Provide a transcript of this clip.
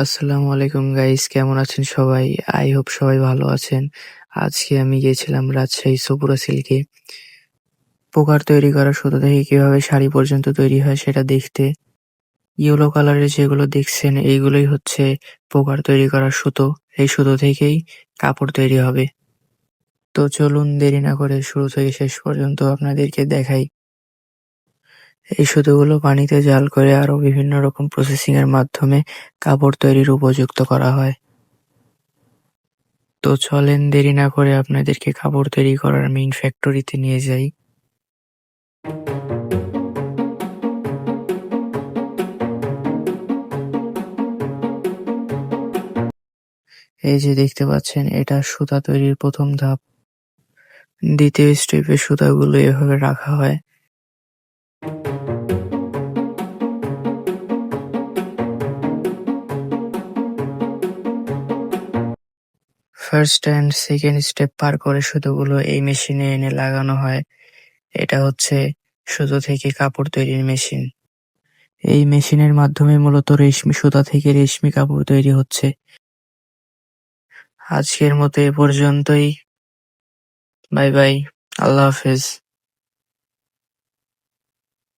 আসসালামু আলাইকুম গাইস কেমন আছেন সবাই? আই হোপ সবাই ভালো আছেন। আজকে আমি গিয়েছিলাম রাজশাহী সপুরা সিল্কে। পোকার তৈরি করা সুতো থেকে কীভাবে শাড়ি পর্যন্ত তৈরি হয় সেটা দেখতে। ইয়েলো কালারের যেগুলো দেখছেন, এইগুলোই হচ্ছে পোকার তৈরি করা সুতো। এই সুতো থেকেই কাপড় তৈরি হবে। তো চলুন দেরি না করে শুরু থেকে শেষ পর্যন্ত আপনাদেরকে দেখাই। এই সুতোগুলো পানিতে জাল করে আরও বিভিন্ন রকম প্রসেসিং এর মাধ্যমে কাপড় তৈরির উপযুক্ত করা হয়। তো চলেন দেরি না করে আপনাদেরকে কাপড় তৈরি করার মেইন ফ্যাক্টরিতে নিয়ে যাই। এই যে দেখতে পাচ্ছেন, এটা সুতা তৈরির প্রথম ধাপ। দ্বিতীয় স্টেপে সুতাগুলো এভাবে রাখা হয়। ফার্স্ট অ্যান্ড সেকেন্ড স্টেপ পার করে সুতোগুলো এই মেশিনে এনে লাগানো হয়। এটা হচ্ছে সুতো থেকে কাপড় তৈরির মেশিন। এই মেশিনের মাধ্যমে মূলত রেশমি, সুতা থেকে রেশমি কাপড় তৈরি হচ্ছে। আজকের মতো এ পর্যন্তই। Bye bye. আল্লাহ হাফেজ।